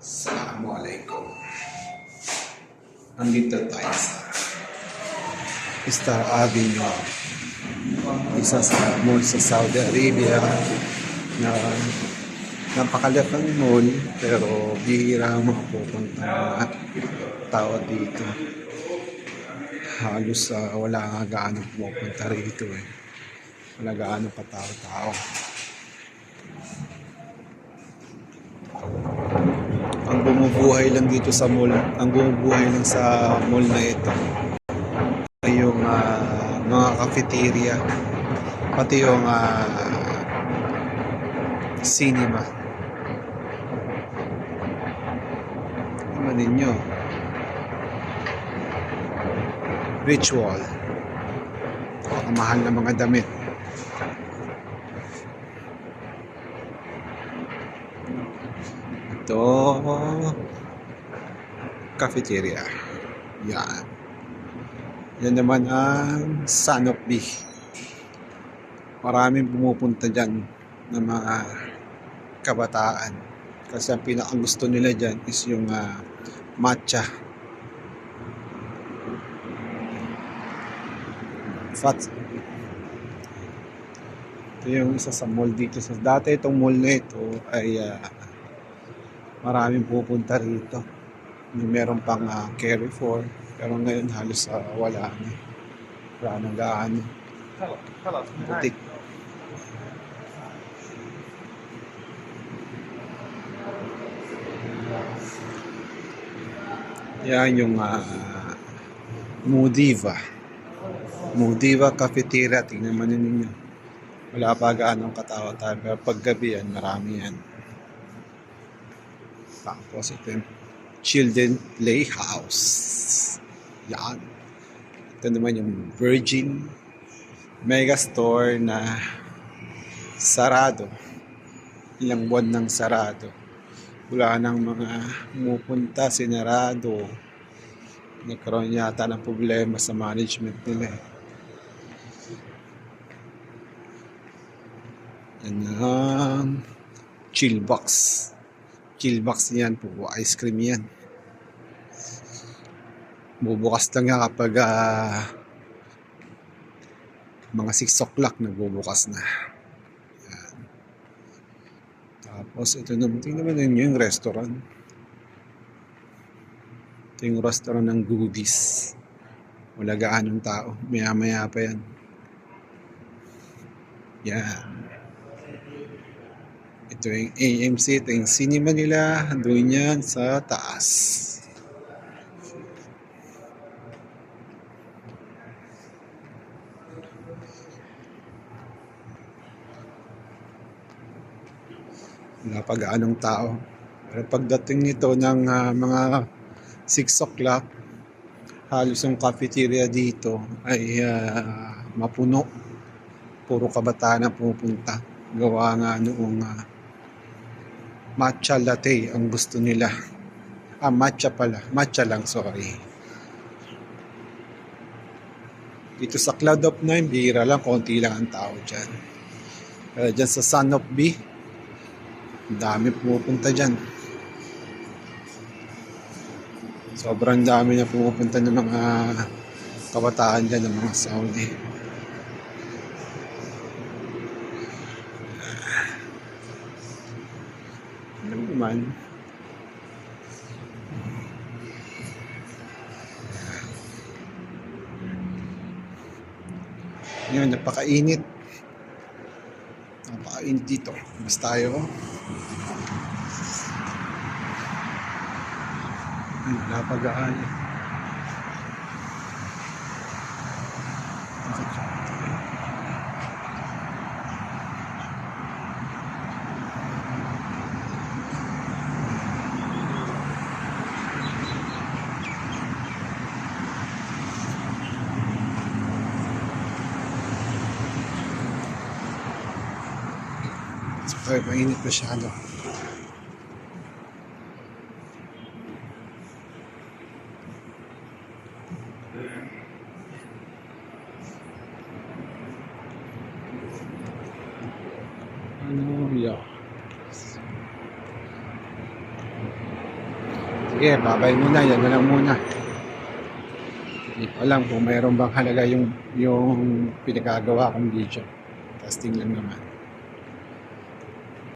Assalamualaikum. Nandito tayo sa Star Avenue. Isa sa mall sa Saudi Arabia na napakalaking mall pero bihira ang mga tao dito. Halos ah, wala nga gaano pumupunta rito eh. Wala gaano pa tao-tao. ang bumubuhay lang dito sa mall, ang bumubuhay lang sa mall na ito ay yung ah, mga cafeteria, pati yung ah, cinema. Ano ninyo? Ritual. Ang mahal na mga damit. Ito, cafeteria. Yan. Yan naman ang Sanopi. Maraming pumupunta dyan ng mga kabataan. Kasi ang pinakang gusto nila dyan is yung ah, matcha. Fat. Ito yung isa sa mall dito. Sa, dati itong mall na ito ay ah, maraming pupunta rito. May meron pang uh, carry for pero ngayon halos ah, wala na. Wala nang gaano. Putik. Yan yung uh, Mudiva. Mudiva Cafeteria. Tingnan mo ninyo. Wala pa gaanong katawa-tawa. Pero paggabi yan, marami yan. Tapos ito yung Children Playhouse. Yan. Ito naman yung Virgin Megastore na sarado. Ilang buwan ng sarado. Wala nang mga pumupunta, sinarado. Nagkaroon yata ng problema sa management nila. eh. Yan ang chill box. Chill box yan po. Ice cream yan. Bubukas lang yan kapag ah, mga 6 o'clock nagbubukas na. Yan. Tapos ito naman, tingnan naman ninyo yung restaurant. Ito yung restaurant ng goodies. Wala gaanong tao. Maya-maya pa yan. Yan. Ito yung AMC, ito yung cinema nila. Doon yan sa taas. Wala tao. Pero pagdating nito ng ah, mga 6 o'clock, halos yung cafeteria dito ay ah, mapuno. Puro kabataan ang pumupunta. Gawa nga noong ah, matcha latte ang gusto nila. Ah, matcha pala. Matcha lang, sorry. Dito sa Cloud of Nine, bihira lang, konti lang ang tao dyan. Pero dyan sa Sun of B, dami pumupunta dyan. Sobrang dami na pumupunta ng mga kabataan dyan, ng mga Saudi. Ano naman? Ngayon, napakainit. Napakainit dito. Mas tayo. Ay, napagaan. Ay, mainit masyado. Ano, yeah. Sige, babay muna. Yan na lang muna. Hindi ko alam kung mayroon bang halaga yung, yung pinagagawa kong video. Testing lang naman.